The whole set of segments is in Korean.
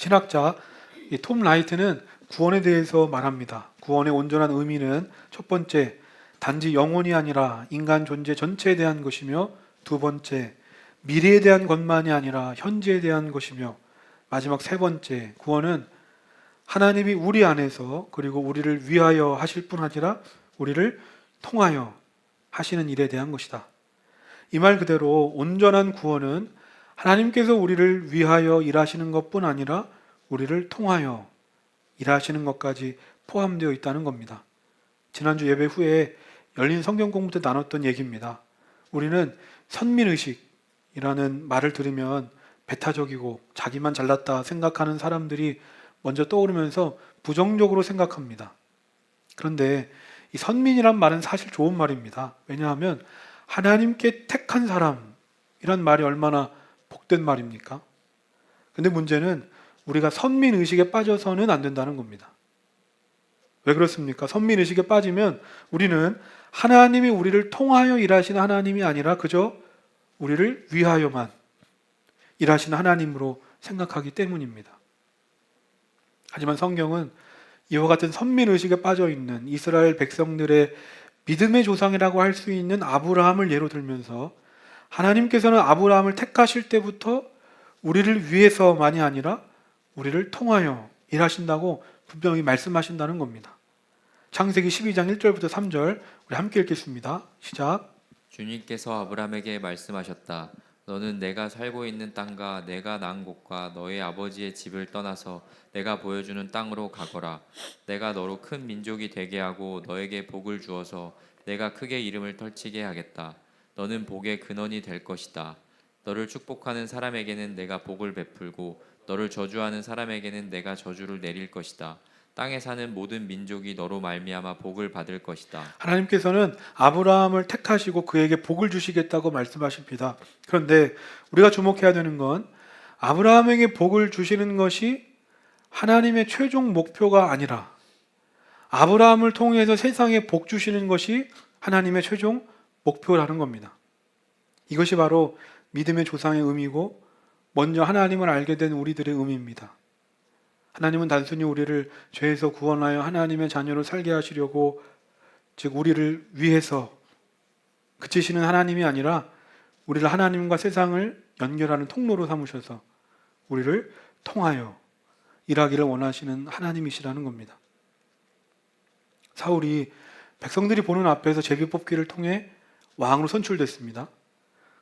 신학자 이톰 라이트는 구원에 대해서 말합니다. 구원의 온전한 의미는 첫 번째 단지 영혼이 아니라 인간 존재 전체에 대한 것이며 두 번째 미래에 대한 것만이 아니라 현재에 대한 것이며 마지막 세 번째 구원은 하나님이 우리 안에서 그리고 우리를 위하여 하실 뿐 아니라 우리를 통하여 하시는 일에 대한 것이다. 이 말 그대로 온전한 구원은 하나님께서 우리를 위하여 일하시는 것뿐 아니라 우리를 통하여 일하시는 것까지 포함되어 있다는 겁니다. 지난주 예배 후에 열린 성경 공부 때 나눴던 얘기입니다. 우리는 선민의식이라는 말을 들으면 배타적이고 자기만 잘났다 생각하는 사람들이 먼저 떠오르면서 부정적으로 생각합니다. 그런데 이 선민이란 말은 사실 좋은 말입니다. 왜냐하면 하나님께 택한 사람이란 말이 얼마나 복된 말입니까? 근데 문제는 우리가 선민 의식에 빠져서는 안 된다는 겁니다. 왜 그렇습니까? 선민 의식에 빠지면 우리는 하나님이 우리를 통하여 일하시는 하나님이 아니라 그저 우리를 위하여만 일하시는 하나님으로 생각하기 때문입니다. 하지만 성경은 이와 같은 선민 의식에 빠져 있는 이스라엘 백성들의 믿음의 조상이라고 할 수 있는 아브라함을 예로 들면서 하나님께서는 아브라함을 택하실 때부터 우리를 위해서만이 아니라 우리를 통하여 일하신다고 분명히 말씀하신다는 겁니다. 창세기 12장 1절부터 3절 우리 함께 읽겠습니다. 시작. 주님께서 아브라함에게 말씀하셨다. 너는 내가 살고 있는 땅과 내가 난 곳과 너의 아버지의 집을 떠나서 내가 보여주는 땅으로 가거라. 내가 너로 큰 민족이 되게 하고 너에게 복을 주어서 내가 크게 이름을 떨치게 하겠다. 너는 복의 근원이 될 것이다. 너를 축복하는 사람에게는 내가 복을 베풀고 너를 저주하는 사람에게는 내가 저주를 내릴 것이다. 땅에 사는 모든 민족이 너로 말미암아 복을 받을 것이다. 하나님께서는 아브라함을 택하시고 그에게 복을 주시겠다고 말씀하십니다. 그런데 우리가 주목해야 되는 건 아브라함에게 복을 주시는 것이 하나님의 최종 목표가 아니라 아브라함을 통해서 세상에 복 주시는 것이 하나님의 최종 목표라는 겁니다. 이것이 바로 믿음의 조상의 의미고 먼저 하나님을 알게 된 우리들의 의미입니다. 하나님은 단순히 우리를 죄에서 구원하여 하나님의 자녀로 살게 하시려고 즉 우리를 위해서 그치시는 하나님이 아니라 우리를 하나님과 세상을 연결하는 통로로 삼으셔서 우리를 통하여 일하기를 원하시는 하나님이시라는 겁니다. 사울이 백성들이 보는 앞에서 제비 뽑기를 통해 왕으로 선출됐습니다.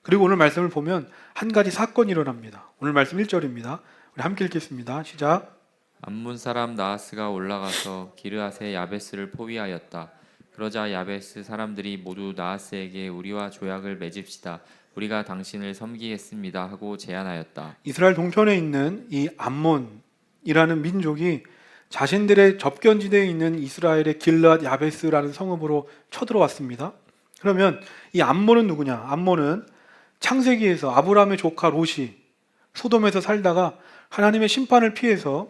그리고 오늘 말씀을 보면 한 가지 사건이 일어납니다. 오늘 말씀 1절입니다. 우리 함께 읽겠습니다. 시작. 암문 사람 나하스가 올라가서 기르앗의 야베스를 포위하였다. 그러자 야베스 사람들이 모두 나하스에게 우리와 조약을 맺읍시다. 우리가 당신을 섬기겠습니다 하고 제안하였다. 이스라엘 동편에 있는 이 암몬이라는 민족이 자신들의 접견지대에 있는 이스라엘의 길앗 야베스라는 성읍으로 쳐들어왔습니다. 그러면 이 암몬은 누구냐? 암몬은 창세기에서 아브라함의 조카 롯이 소돔에서 살다가 하나님의 심판을 피해서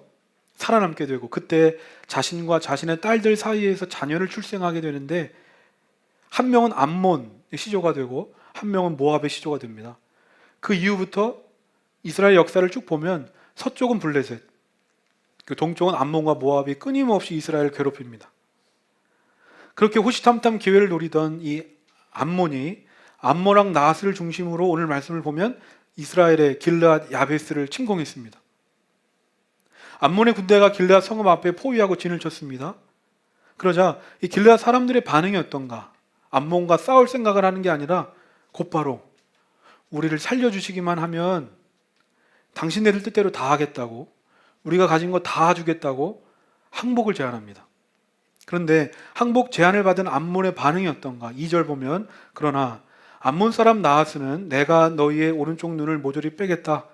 살아남게 되고 그때 자신과 자신의 딸들 사이에서 자녀를 출생하게 되는데 한 명은 암몬의 시조가 되고 한 명은 모압의 시조가 됩니다. 그 이후부터 이스라엘 역사를 쭉 보면 서쪽은 블레셋, 그 동쪽은 암몬과 모압이 끊임없이 이스라엘을 괴롭힙니다. 그렇게 호시탐탐 기회를 노리던 이 암몬이 암모랑 나스를 중심으로 오늘 말씀을 보면 이스라엘의 길르앗 야베스를 침공했습니다. 암몬의 군대가 길르앗 성읍 앞에 포위하고 진을 쳤습니다. 그러자 이 길르앗 사람들의 반응이 어떤가? 암몬과 싸울 생각을 하는 게 아니라 곧바로 우리를 살려주시기만 하면 당신네들 뜻대로 다 하겠다고 우리가 가진 거 다 주겠다고 항복을 제안합니다. 그런데 항복 제안을 받은 암몬의 반응이 어떤가? 2절 보면 그러나 암몬 사람 나하스는 내가 너희의 오른쪽 눈을 모조리 빼겠다.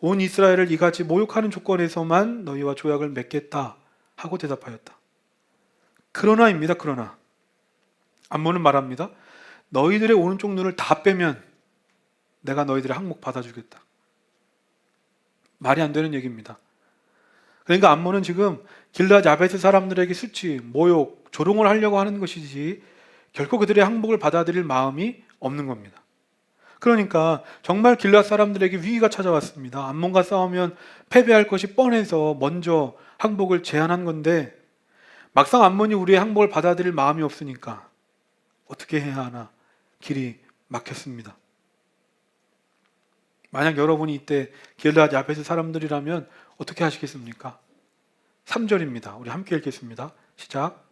온 이스라엘을 이같이 모욕하는 조건에서만 너희와 조약을 맺겠다 하고 대답하였다. 그러나입니다. 그러나 암몬은 말합니다. 너희들의 오른쪽 눈을 다 빼면 내가 너희들의 항목 받아주겠다. 말이 안 되는 얘기입니다. 그러니까 암몬은 지금 길라 야베스 사람들에게 수치, 모욕, 조롱을 하려고 하는 것이지 결코 그들의 항복을 받아들일 마음이 없는 겁니다. 그러니까 정말 길앗 사람들에게 위기가 찾아왔습니다. 암몬과 싸우면 패배할 것이 뻔해서 먼저 항복을 제안한 건데 막상 암몬이 우리의 항복을 받아들일 마음이 없으니까 어떻게 해야 하나 길이 막혔습니다. 만약 여러분이 이때 길앗 야베스 사람들이라면 어떻게 하시겠습니까? 3절입니다. 우리 함께 읽겠습니다. 시작.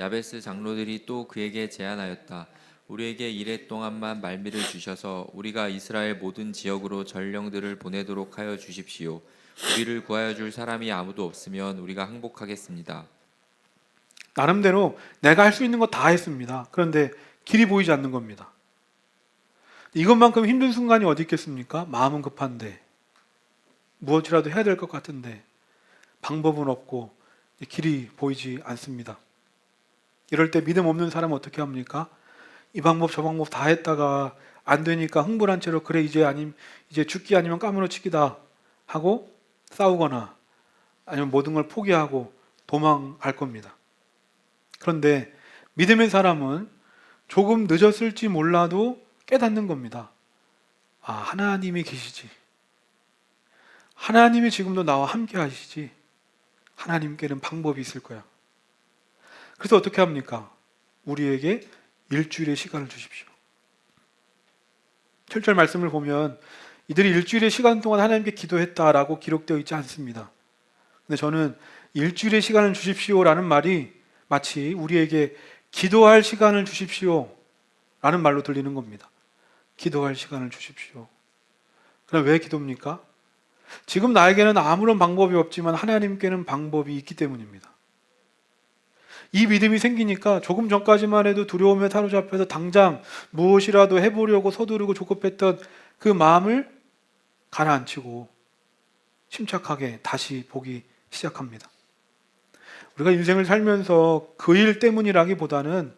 야베스 장로들이 또 그에게 제안하였다. 우리에게 이래 동안만 말미를 주셔서 우리가 이스라엘 모든 지역으로 전령들을 보내도록 하여 주십시오. 우리를 구하여 줄 사람이 아무도 없으면 우리가 항복하겠습니다. 나름대로 내가 할 수 있는 거 다 했습니다. 그런데 길이 보이지 않는 겁니다. 이것만큼 힘든 순간이 어디 있겠습니까? 마음은 급한데 무엇이라도 해야 될 것 같은데 방법은 없고 길이 보이지 않습니다. 이럴 때 믿음 없는 사람은 어떻게 합니까? 이 방법 저 방법 다 했다가 안 되니까 흥분한 채로 그래 이제 아님 이제 죽기 아니면 까무러치기다 하고 싸우거나 아니면 모든 걸 포기하고 도망갈 겁니다. 그런데 믿음의 사람은 조금 늦었을지 몰라도 깨닫는 겁니다. 아, 하나님이 계시지. 하나님이 지금도 나와 함께 하시지. 하나님께는 방법이 있을 거야. 그래서 어떻게 합니까? 우리에게 일주일의 시간을 주십시오. 7절 말씀을 보면 이들이 일주일의 시간 동안 하나님께 기도했다라고 기록되어 있지 않습니다. 근데 저는 일주일의 시간을 주십시오라는 말이 마치 우리에게 기도할 시간을 주십시오 라는 말로 들리는 겁니다. 기도할 시간을 주십시오. 그럼 왜 기도입니까? 지금 나에게는 아무런 방법이 없지만 하나님께는 방법이 있기 때문입니다. 이 믿음이 생기니까 조금 전까지만 해도 두려움에 사로잡혀서 당장 무엇이라도 해보려고 서두르고 조급했던 그 마음을 가라앉히고 침착하게 다시 보기 시작합니다. 우리가 인생을 살면서 그 일 때문이라기보다는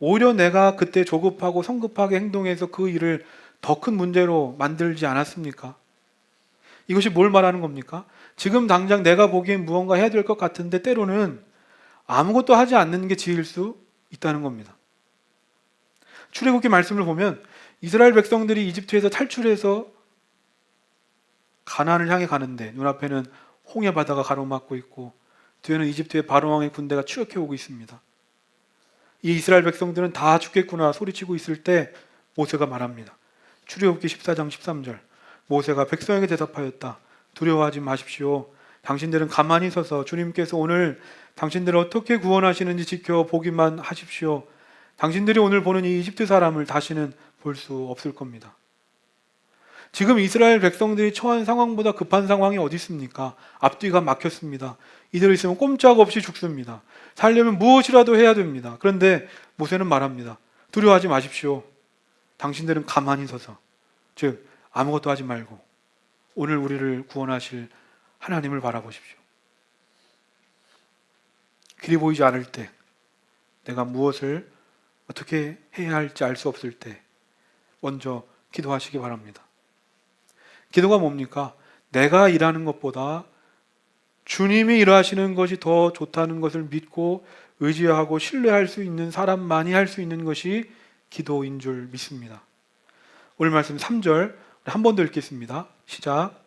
오히려 내가 그때 조급하고 성급하게 행동해서 그 일을 더 큰 문제로 만들지 않았습니까? 이것이 뭘 말하는 겁니까? 지금 당장 내가 보기엔 무언가 해야 될 것 같은데 때로는 아무것도 하지 않는 게 지일 수 있다는 겁니다. 출애굽기 말씀을 보면 이스라엘 백성들이 이집트에서 탈출해서 가나안을 향해 가는데 눈앞에는 홍해 바다가 가로막고 있고 뒤에는 이집트의 바로 왕의 군대가 추격해 오고 있습니다. 이 이스라엘 백성들은 다 죽겠구나 소리치고 있을 때 모세가 말합니다. 출애굽기 14장 13절. 모세가 백성에게 대답하였다. 두려워하지 마십시오. 당신들은 가만히 서서 주님께서 오늘 당신들을 어떻게 구원하시는지 지켜 보기만 하십시오. 당신들이 오늘 보는 이 이집트 사람을 다시는 볼 수 없을 겁니다. 지금 이스라엘 백성들이 처한 상황보다 급한 상황이 어디 있습니까? 앞뒤가 막혔습니다. 이대로 있으면 꼼짝없이 죽습니다. 살려면 무엇이라도 해야 됩니다. 그런데 모세는 말합니다. 두려워하지 마십시오. 당신들은 가만히 서서, 즉 아무것도 하지 말고 오늘 우리를 구원하실 하나님을 바라보십시오. 길이 보이지 않을 때, 내가 무엇을 어떻게 해야 할지 알 수 없을 때, 먼저 기도하시기 바랍니다. 기도가 뭡니까? 내가 일하는 것보다 주님이 일하시는 것이 더 좋다는 것을 믿고 의지하고 신뢰할 수 있는 사람만이 할 수 있는 것이 기도인 줄 믿습니다. 오늘 말씀 3절 한 번 더 읽겠습니다. 시작.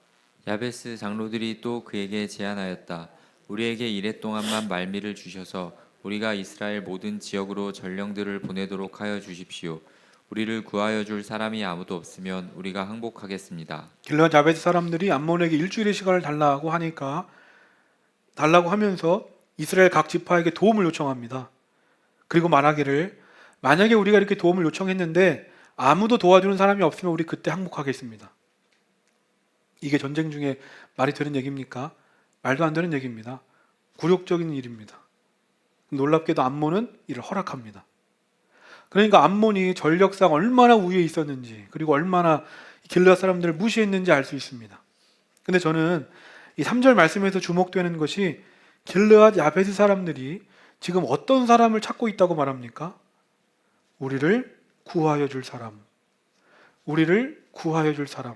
야베스 장로들이 또 그에게 제안하였다. 우리에게 이래 동안만 말미를 주셔서 우리가 이스라엘 모든 지역으로 전령들을 보내도록 하여 주십시오. 우리를 구하여 줄 사람이 아무도 없으면 우리가 항복하겠습니다. 길라 자베스 사람들이 암몬에게 일주일의 시간을 달라고 하니까 달라고 하면서 이스라엘 각 지파에게 도움을 요청합니다. 그리고 말하기를 만약에 우리가 이렇게 도움을 요청했는데 아무도 도와주는 사람이 없으면 우리 그때 항복하겠습니다. 이게 전쟁 중에 말이 되는 얘기입니까? 말도 안 되는 얘기입니다. 굴욕적인 일입니다. 놀랍게도 암몬은 이를 허락합니다. 그러니까 암몬이 전력상 얼마나 우위에 있었는지 그리고 얼마나 길라 사람들을 무시했는지 알 수 있습니다. 근데 저는 이 3절 말씀에서 주목되는 것이 길르앗 야베스 사람들이 지금 어떤 사람을 찾고 있다고 말합니까? 우리를 구하여 줄 사람. 우리를 구하여 줄 사람.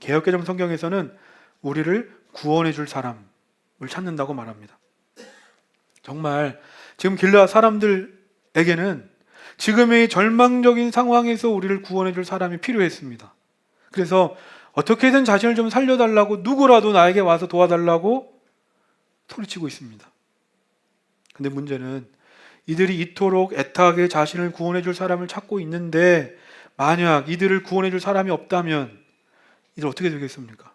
개혁개정 성경에서는 우리를 구원해 줄 사람을 찾는다고 말합니다. 정말 지금 길르앗 사람들에게는 지금의 절망적인 상황에서 우리를 구원해 줄 사람이 필요했습니다. 그래서 어떻게든 자신을 좀 살려달라고 누구라도 나에게 와서 도와달라고 소리치고 있습니다. 근데 문제는 이들이 이토록 애타게 자신을 구원해 줄 사람을 찾고 있는데 만약 이들을 구원해 줄 사람이 없다면 이들 어떻게 되겠습니까?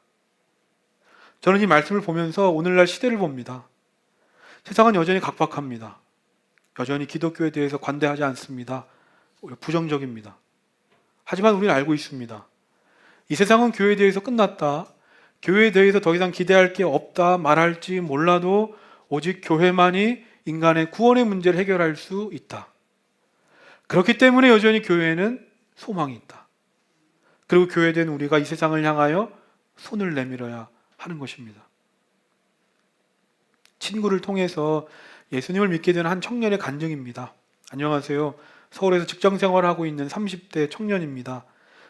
저는 이 말씀을 보면서 오늘날 시대를 봅니다. 세상은 여전히 각박합니다. 여전히 기독교에 대해서 관대하지 않습니다. 부정적입니다. 하지만 우리는 알고 있습니다. 이 세상은 교회에 대해서 끝났다. 교회에 대해서 더 이상 기대할 게 없다 말할지 몰라도 오직 교회만이 인간의 구원의 문제를 해결할 수 있다. 그렇기 때문에 여전히 교회에는 소망이 있다. 그리고 교회된 우리가 이 세상을 향하여 손을 내밀어야 하는 것입니다. 친구를 통해서 예수님을 믿게 된 한 청년의 간증입니다. 안녕하세요. 서울에서 직장 생활을 하고 있는 30대 청년입니다.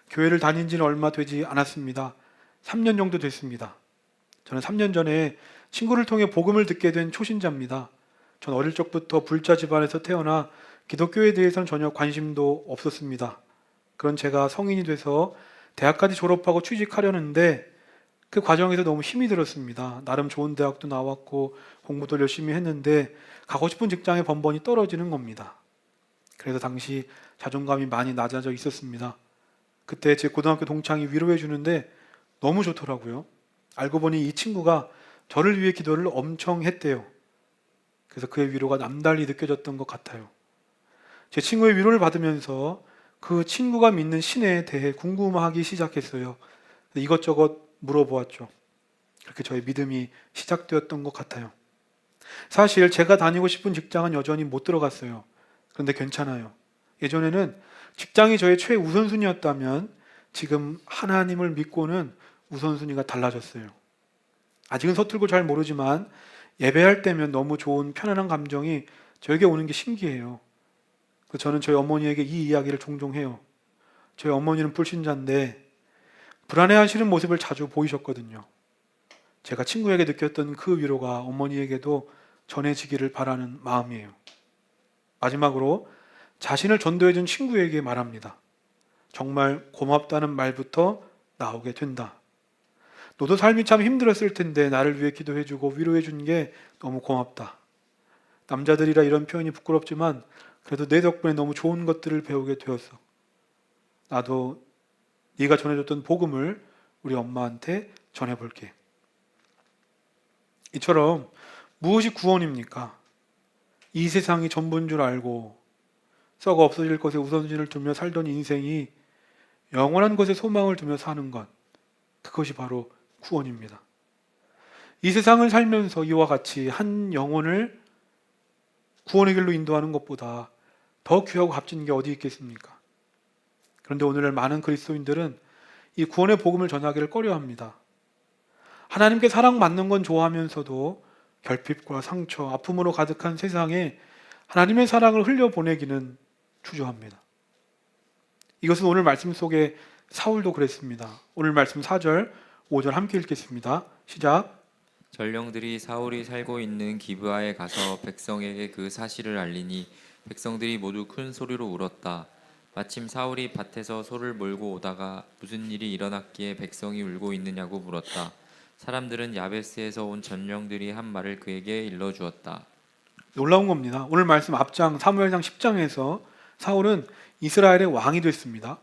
교회를 다닌 지는 얼마 되지 않았습니다. 3년 정도 됐습니다. 저는 3년 전에 친구를 통해 복음을 듣게 된 초신자입니다. 전 어릴 적부터 불자 집안에서 태어나 기독교에 대해서는 전혀 관심도 없었습니다. 그런 제가 성인이 돼서 대학까지 졸업하고 취직하려는데 그 과정에서 너무 힘이 들었습니다. 나름 좋은 대학도 나왔고 공부도 열심히 했는데 가고 싶은 직장의 번번이 떨어지는 겁니다. 그래서 당시 자존감이 많이 낮아져 있었습니다. 그때 제 고등학교 동창이 위로해 주는데 너무 좋더라고요. 알고 보니 이 친구가 저를 위해 기도를 엄청 했대요. 그래서 그의 위로가 남달리 느껴졌던 것 같아요. 제 친구의 위로를 받으면서 그 친구가 믿는 신에 대해 궁금하기 시작했어요. 이것저것 물어보았죠. 그렇게 저의 믿음이 시작되었던 것 같아요. 사실 제가 다니고 싶은 직장은 여전히 못 들어갔어요. 그런데 괜찮아요. 예전에는 직장이 저의 최우선순위였다면 지금 하나님을 믿고는 우선순위가 달라졌어요. 아직은 서툴고 잘 모르지만 예배할 때면 너무 좋은 편안한 감정이 저에게 오는 게 신기해요. 그래서 저는 저희 어머니에게 이 이야기를 종종 해요. 저희 어머니는 불신자인데 불안해하시는 모습을 자주 보이셨거든요. 제가 친구에게 느꼈던 그 위로가 어머니에게도 전해지기를 바라는 마음이에요. 마지막으로 자신을 전도해준 친구에게 말합니다. 정말 고맙다는 말부터 나오게 된다. 너도 삶이 참 힘들었을 텐데 나를 위해 기도해주고 위로해준 게 너무 고맙다. 남자들이라 이런 표현이 부끄럽지만 그래도 내 덕분에 너무 좋은 것들을 배우게 되었어. 나도 네가 전해줬던 복음을 우리 엄마한테 전해볼게. 이처럼 무엇이 구원입니까? 이 세상이 전부인 줄 알고 썩어 없어질 것에 우선순위를 두며 살던 인생이 영원한 것에 소망을 두며 사는 것 그것이 바로 구원입니다. 이 세상을 살면서 이와 같이 한 영혼을 구원의 길로 인도하는 것보다 더 귀하고 값진 게 어디 있겠습니까? 그런데 오늘날 많은 그리스도인들은 이 구원의 복음을 전하기를 꺼려합니다. 하나님께 사랑받는 건 좋아하면서도 결핍과 상처, 아픔으로 가득한 세상에 하나님의 사랑을 흘려보내기는 주저합니다. 이것은 오늘 말씀 속에 사울도 그랬습니다. 오늘 말씀 4절, 5절 함께 읽겠습니다. 시작. 전령들이 사울이 살고 있는 기브아에 가서 백성에게 그 사실을 알리니 백성들이 모두 큰 소리로 울었다. 마침 사울이 밭에서 소를 몰고 오다가 무슨 일이 일어났기에 백성이 울고 있느냐고 물었다. 사람들은 야베스에서 온 전령들이 한 말을 그에게 일러 주었다. 놀라운 겁니다. 오늘 말씀 앞장 사무엘상 10장에서 사울은 이스라엘의 왕이 됐습니다.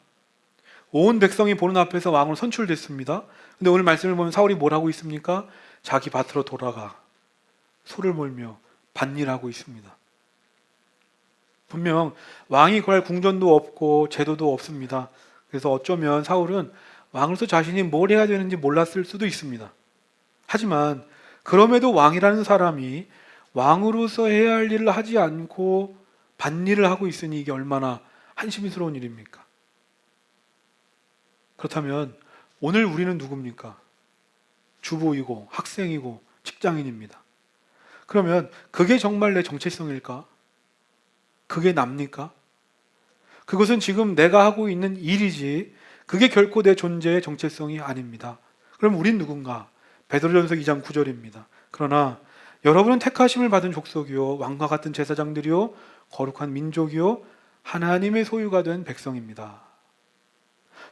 온 백성이 보는 앞에서 왕으로 선출됐습니다. 근데 오늘 말씀을 보면 사울이 뭘 하고 있습니까? 자기 밭으로 돌아가 소를 몰며 밭일하고 있습니다. 분명 왕이 구할 궁전도 없고 제도도 없습니다. 그래서 어쩌면 사울은 왕으로서 자신이 뭘 해야 되는지 몰랐을 수도 있습니다. 하지만 그럼에도 왕이라는 사람이 왕으로서 해야 할 일을 하지 않고 밭일을 하고 있으니 이게 얼마나 한심스러운 일입니까? 그렇다면 오늘 우리는 누굽니까? 주부이고 학생이고 직장인입니다. 그러면 그게 정말 내 정체성일까? 그게 납니까? 그것은 지금 내가 하고 있는 일이지 그게 결코 내 존재의 정체성이 아닙니다. 그럼 우린 누군가? 베드로전서 2장 9절입니다. 그러나 여러분은 택하심을 받은 족속이요 왕과 같은 제사장들이요 거룩한 민족이요 하나님의 소유가 된 백성입니다.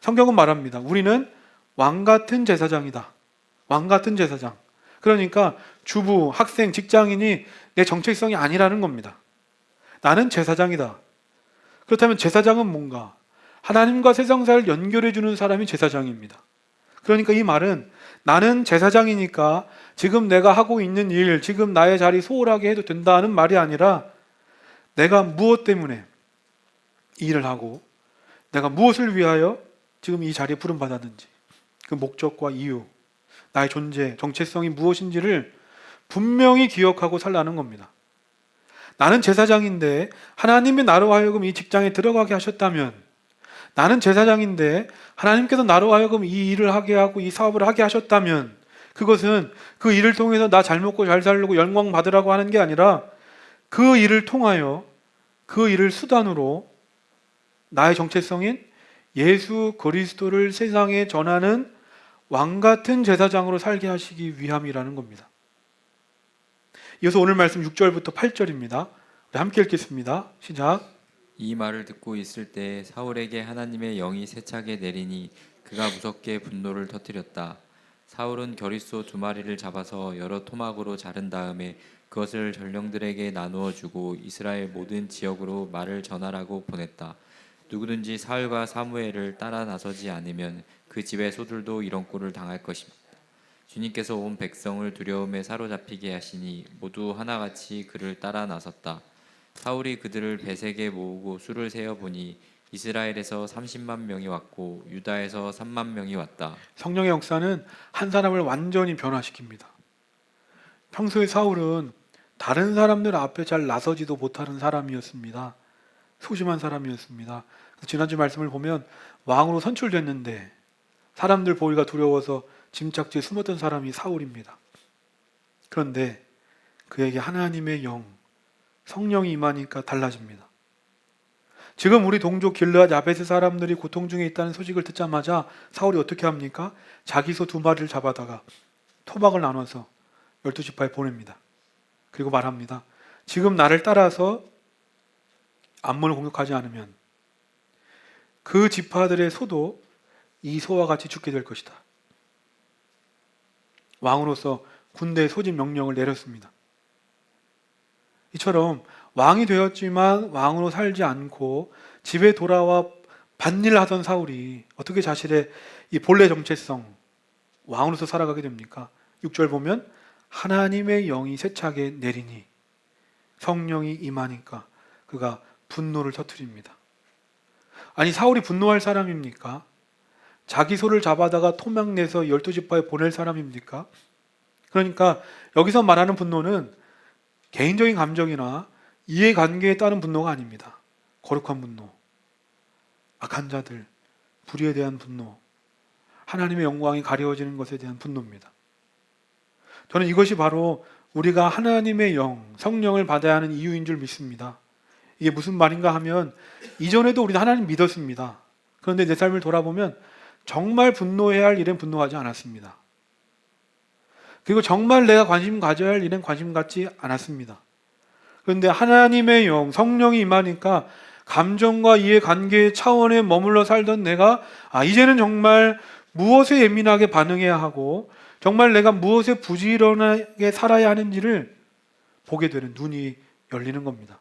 성경은 말합니다. 우리는 왕 같은 제사장이다. 왕 같은 제사장. 그러니까 주부, 학생, 직장인이 내 정체성이 아니라는 겁니다. 나는 제사장이다. 그렇다면 제사장은 뭔가? 하나님과 세상사를 연결해 주는 사람이 제사장입니다. 그러니까 이 말은 나는 제사장이니까 지금 내가 하고 있는 일, 지금 나의 자리 소홀하게 해도 된다는 말이 아니라 내가 무엇 때문에 이 일을 하고 내가 무엇을 위하여 지금 이 자리에 부름받았는지 그 목적과 이유, 나의 존재, 정체성이 무엇인지를 분명히 기억하고 살라는 겁니다. 나는 제사장인데 하나님이 나로 하여금 이 직장에 들어가게 하셨다면 나는 제사장인데 하나님께서 나로 하여금 이 일을 하게 하고 이 사업을 하게 하셨다면 그것은 그 일을 통해서 나 잘 먹고 잘 살려고 영광 받으라고 하는 게 아니라 그 일을 통하여 그 일을 수단으로 나의 정체성인 예수 그리스도를 세상에 전하는 왕 같은 제사장으로 살게 하시기 위함이라는 겁니다. 이어서 오늘 말씀 6절부터 8절입니다. 우리 함께 읽겠습니다. 시작. 이 말을 듣고 있을 때 사울에게 하나님의 영이 세차게 내리니 그가 무섭게 분노를 터뜨렸다. 사울은 겨릿소 두 마리를 잡아서 여러 토막으로 자른 다음에 그것을 전령들에게 나누어 주고 이스라엘 모든 지역으로 말을 전하라고 보냈다. 누구든지 사울과 사무엘을 따라 나서지 않으면 그 집의 소들도 이런 꼴을 당할 것입니다. 주님께서 온 백성을 두려움에 사로잡히게 하시니 모두 하나같이 그를 따라 나섰다. 사울이 그들을 베색에 모으고 수를 세어 보니 이스라엘에서 30만 명이 왔고 유다에서 3만 명이 왔다. 성령의 역사는 한 사람을 완전히 변화시킵니다. 평소에 사울은 다른 사람들 앞에 잘 나서지도 못하는 사람이었습니다. 소심한 사람이었습니다. 지난주 말씀을 보면 왕으로 선출됐는데 사람들 보기가 두려워서 짐짝지에 숨었던 사람이 사울입니다. 그런데 그에게 하나님의 영, 성령이 임하니까 달라집니다. 지금 우리 동족 길르앗 야베스 사람들이 고통 중에 있다는 소식을 듣자마자 사울이 어떻게 합니까? 자기 소 두 마리를 잡아다가 토막을 나눠서 열두 지파에 보냅니다. 그리고 말합니다. 지금 나를 따라서 암몬을 공격하지 않으면 그 지파들의 소도 이 소와 같이 죽게 될 것이다. 왕으로서 군대 소집 명령을 내렸습니다. 이처럼 왕이 되었지만 왕으로 살지 않고 집에 돌아와 밭일을 하던 사울이 어떻게 자신의 이 본래 정체성 왕으로서 살아가게 됩니까? 6절 보면 하나님의 영이 세차게 내리니 성령이 임하니까 그가 분노를 터뜨립니다. 아니 사울이 분노할 사람입니까? 자기 소를 잡아다가 토막 내서 열두 지파에 보낼 사람입니까? 그러니까 여기서 말하는 분노는 개인적인 감정이나 이해관계에 따른 분노가 아닙니다. 거룩한 분노, 악한 자들, 불의에 대한 분노, 하나님의 영광이 가려워지는 것에 대한 분노입니다. 저는 이것이 바로 우리가 하나님의 영, 성령을 받아야 하는 이유인 줄 믿습니다. 이게 무슨 말인가 하면 이전에도 우리는 하나님 믿었습니다. 그런데 내 삶을 돌아보면 정말 분노해야 할 일엔 분노하지 않았습니다. 그리고 정말 내가 관심 가져야 할 일엔 관심 갖지 않았습니다. 그런데 하나님의 영, 성령이 임하니까 감정과 이해 관계의 차원에 머물러 살던 내가 아 이제는 정말 무엇에 예민하게 반응해야 하고 정말 내가 무엇에 부지런하게 살아야 하는지를 보게 되는 눈이 열리는 겁니다.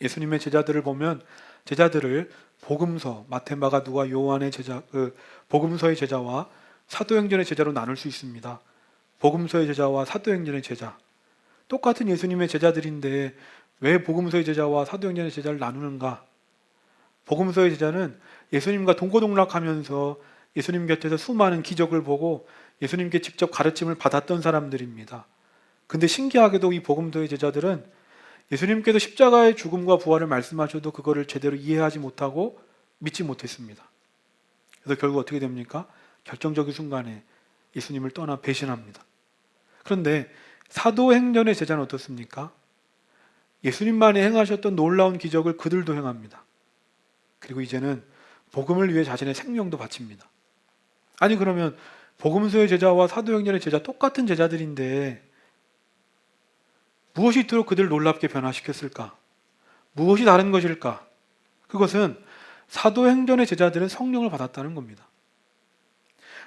예수님의 제자들을 보면 제자들을 복음서 마테마가 누가 요한의 제자 그 복음서의 제자와 사도행전의 제자로 나눌 수 있습니다. 복음서의 제자와 사도행전의 제자 똑같은 예수님의 제자들인데 왜 복음서의 제자와 사도행전의 제자를 나누는가? 복음서의 제자는 예수님과 동고동락하면서 예수님 곁에서 수많은 기적을 보고 예수님께 직접 가르침을 받았던 사람들입니다. 근데 신기하게도 이 복음서의 제자들은 예수님께서 십자가의 죽음과 부활을 말씀하셔도 그거를 제대로 이해하지 못하고 믿지 못했습니다. 그래서 결국 어떻게 됩니까? 결정적인 순간에 예수님을 떠나 배신합니다. 그런데 사도행전의 제자는 어떻습니까? 예수님만이 행하셨던 놀라운 기적을 그들도 행합니다. 그리고 이제는 복음을 위해 자신의 생명도 바칩니다. 아니 그러면 복음서의 제자와 사도행전의 제자 똑같은 제자들인데 무엇이 있도록 그들을 놀랍게 변화시켰을까? 무엇이 다른 것일까? 그것은 사도행전의 제자들은 성령을 받았다는 겁니다.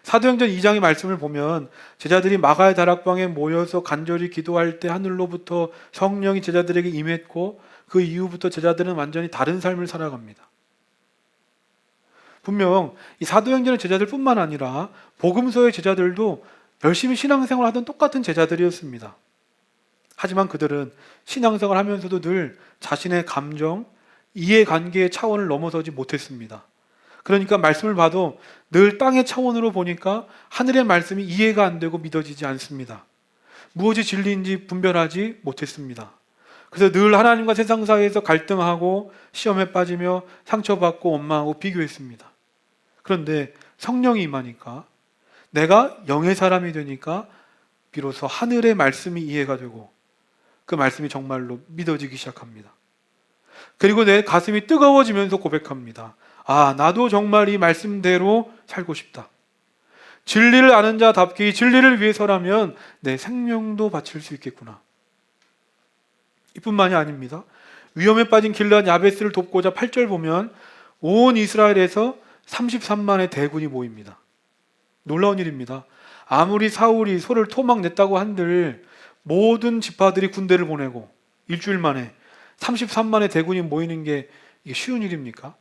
사도행전 2장의 말씀을 보면 제자들이 마가의 다락방에 모여서 간절히 기도할 때 하늘로부터 성령이 제자들에게 임했고 그 이후부터 제자들은 완전히 다른 삶을 살아갑니다. 분명 이 사도행전의 제자들뿐만 아니라 복음서의 제자들도 열심히 신앙생활 하던 똑같은 제자들이었습니다. 하지만 그들은 신앙생활 하면서도 늘 자신의 감정, 이해관계의 차원을 넘어서지 못했습니다. 그러니까 말씀을 봐도 늘 땅의 차원으로 보니까 하늘의 말씀이 이해가 안 되고 믿어지지 않습니다. 무엇이 진리인지 분별하지 못했습니다. 그래서 늘 하나님과 세상 사이에서 갈등하고 시험에 빠지며 상처받고 원망하고 비교했습니다. 그런데 성령이 임하니까 내가 영의 사람이 되니까 비로소 하늘의 말씀이 이해가 되고 그 말씀이 정말로 믿어지기 시작합니다. 그리고 내 가슴이 뜨거워지면서 고백합니다. 아, 나도 정말 이 말씀대로 살고 싶다. 진리를 아는 자답게 이 진리를 위해서라면 내 생명도 바칠 수 있겠구나. 이뿐만이 아닙니다. 위험에 빠진 길르앗 야베스를 돕고자 8절 보면 온 이스라엘에서 33만의 대군이 모입니다. 놀라운 일입니다. 아무리 사울이 소를 토막 냈다고 한들 모든 지파들이 군대를 보내고 일주일 만에 33만의 대군이 모이는 게 이게 쉬운 일입니까?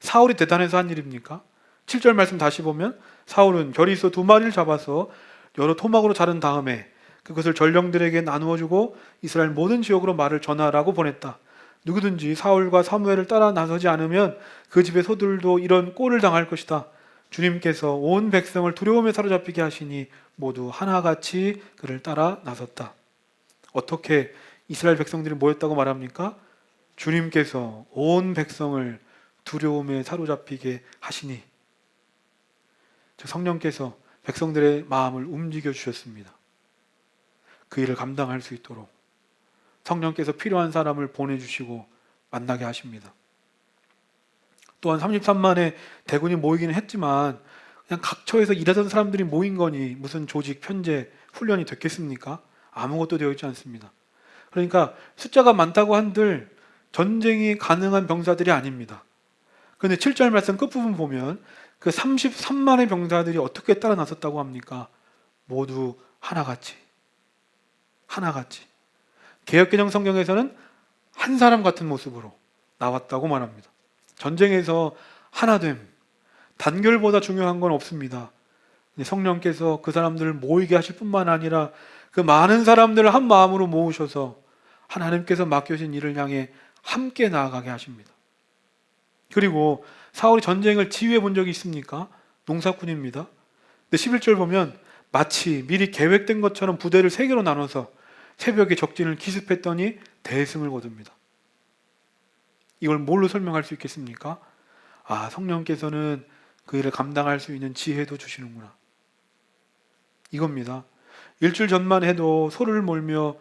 사울이 대단해서 한 일입니까? 7절 말씀 다시 보면 사울은 결이 있어 두 마리를 잡아서 여러 토막으로 자른 다음에 그것을 전령들에게 나누어 주고 이스라엘 모든 지역으로 말을 전하라고 보냈다. 누구든지 사울과 사무엘을 따라 나서지 않으면 그 집의 소들도 이런 꼴을 당할 것이다. 주님께서 온 백성을 두려움에 사로잡히게 하시니 모두 하나같이 그를 따라 나섰다. 어떻게 이스라엘 백성들이 모였다고 말합니까? 주님께서 온 백성을 두려움에 사로잡히게 하시니 저 성령께서 백성들의 마음을 움직여 주셨습니다. 그 일을 감당할 수 있도록 성령께서 필요한 사람을 보내주시고 만나게 하십니다. 또한 33만의 대군이 모이기는 했지만 그냥 각처에서 일하던 사람들이 모인 거니 무슨 조직, 편제, 훈련이 됐겠습니까? 아무것도 되어 있지 않습니다. 그러니까 숫자가 많다고 한들 전쟁이 가능한 병사들이 아닙니다. 그런데 7절 말씀 끝부분 보면 그 33만의 병사들이 어떻게 따라 나섰다고 합니까? 모두 하나같이. 하나같이. 개혁개정 성경에서는 한 사람 같은 모습으로 나왔다고 말합니다. 전쟁에서 하나됨, 단결보다 중요한 건 없습니다. 성령께서 그 사람들을 모이게 하실 뿐만 아니라 그 많은 사람들을 한 마음으로 모으셔서 하나님께서 맡겨진 일을 향해 함께 나아가게 하십니다. 그리고 사울이 전쟁을 지휘해 본 적이 있습니까? 농사꾼입니다. 근데 11절 보면 마치 미리 계획된 것처럼 부대를 세 개로 나눠서 새벽에 적진을 기습했더니 대승을 거둡니다. 이걸 뭘로 설명할 수 있겠습니까? 아, 성령께서는 그 일을 감당할 수 있는 지혜도 주시는구나. 이겁니다. 일주일 전만 해도 소를 몰며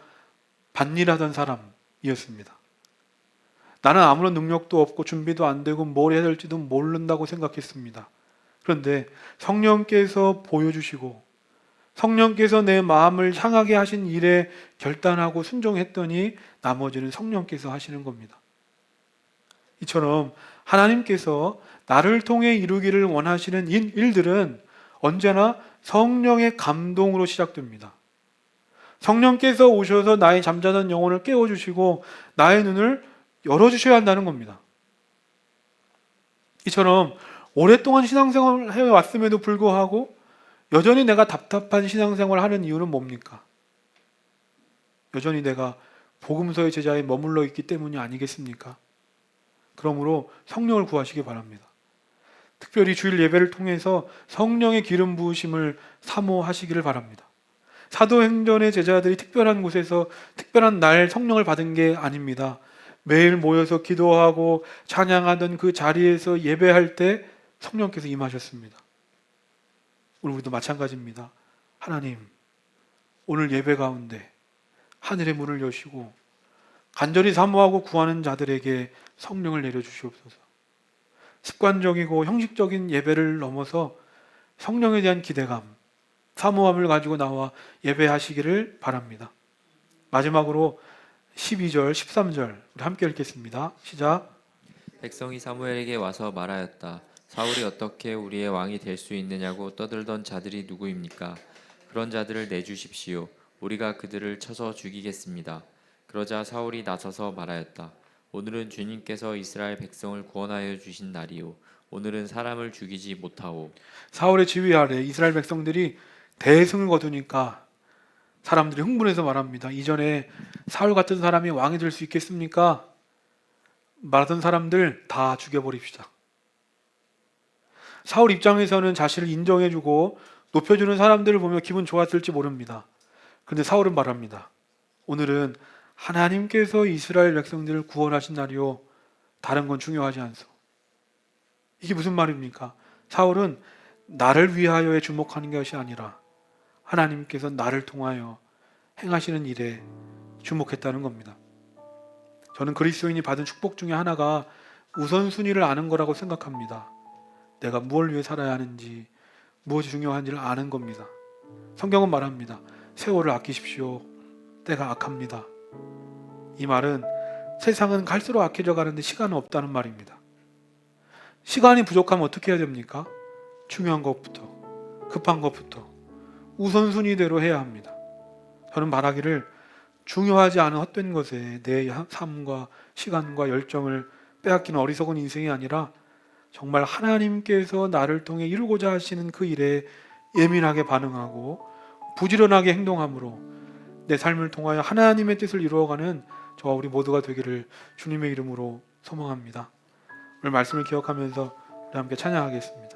밭일하던 사람이었습니다. 나는 아무런 능력도 없고 준비도 안 되고 뭘 해야 될지도 모른다고 생각했습니다. 그런데 성령께서 보여주시고 성령께서 내 마음을 향하게 하신 일에 결단하고 순종했더니 나머지는 성령께서 하시는 겁니다. 이처럼 하나님께서 나를 통해 이루기를 원하시는 일- 일들은 언제나 성령의 감동으로 시작됩니다. 성령께서 오셔서 나의 잠자던 영혼을 깨워주시고 나의 눈을 열어주셔야 한다는 겁니다. 이처럼 오랫동안 신앙생활을 해왔음에도 불구하고 여전히 내가 답답한 신앙생활을 하는 이유는 뭡니까? 여전히 내가 복음서의 제자에 머물러 있기 때문이 아니겠습니까? 그러므로 성령을 구하시기 바랍니다. 특별히 주일 예배를 통해서 성령의 기름 부으심을 사모하시기를 바랍니다. 사도행전의 제자들이 특별한 곳에서 특별한 날 성령을 받은 게 아닙니다. 매일 모여서 기도하고 찬양하던 그 자리에서 예배할 때 성령께서 임하셨습니다. 우리도 마찬가지입니다. 하나님, 오늘 예배 가운데 하늘의 문을 여시고 간절히 사모하고 구하는 자들에게 성령을 내려주시옵소서. 습관적이고 형식적인 예배를 넘어서 성령에 대한 기대감, 사모함을 가지고 나와 예배하시기를 바랍니다. 마지막으로 12절, 13절 우리 함께 읽겠습니다. 시작. 백성이 사무엘에게 와서 말하였다. 사울이 어떻게 우리의 왕이 될 수 있느냐고 떠들던 자들이 누구입니까? 그런 자들을 내주십시오. 우리가 그들을 쳐서 죽이겠습니다. 그러자 사울이 나서서 말하였다. 오늘은 주님께서 이스라엘 백성을 구원하여 주신 날이요. 오늘은 사람을 죽이지 못하오. 사울의 지휘 아래 이스라엘 백성들이 대승을 거두니까 사람들이 흥분해서 말합니다. 이전에 사울 같은 사람이 왕이 될 수 있겠습니까? 말하던 사람들 다 죽여버립시다. 사울 입장에서는 자신을 인정해주고 높여주는 사람들을 보며 기분 좋았을지 모릅니다. 그런데 사울은 말합니다. 오늘은 하나님께서 이스라엘 백성들을 구원하신 날이요. 다른 건 중요하지 않소. 이게 무슨 말입니까? 사울은 나를 위하여에 주목하는 것이 아니라 하나님께서 나를 통하여 행하시는 일에 주목했다는 겁니다. 저는 그리스도인이 받은 축복 중에 하나가 우선순위를 아는 거라고 생각합니다. 내가 무엇을 위해 살아야 하는지, 무엇이 중요한지를 아는 겁니다. 성경은 말합니다. 세월을 아끼십시오. 때가 악합니다. 이 말은 세상은 갈수록 악해져 가는데 시간은 없다는 말입니다. 시간이 부족하면 어떻게 해야 됩니까? 중요한 것부터, 급한 것부터 우선순위대로 해야 합니다. 저는 말하기를 중요하지 않은 헛된 것에 내 삶과 시간과 열정을 빼앗기는 어리석은 인생이 아니라 정말 하나님께서 나를 통해 이루고자 하시는 그 일에 예민하게 반응하고 부지런하게 행동함으로 내 삶을 통하여 하나님의 뜻을 이루어가는 저와 우리 모두가 되기를 주님의 이름으로 소망합니다. 오늘 말씀을 기억하면서 우리 함께 찬양하겠습니다.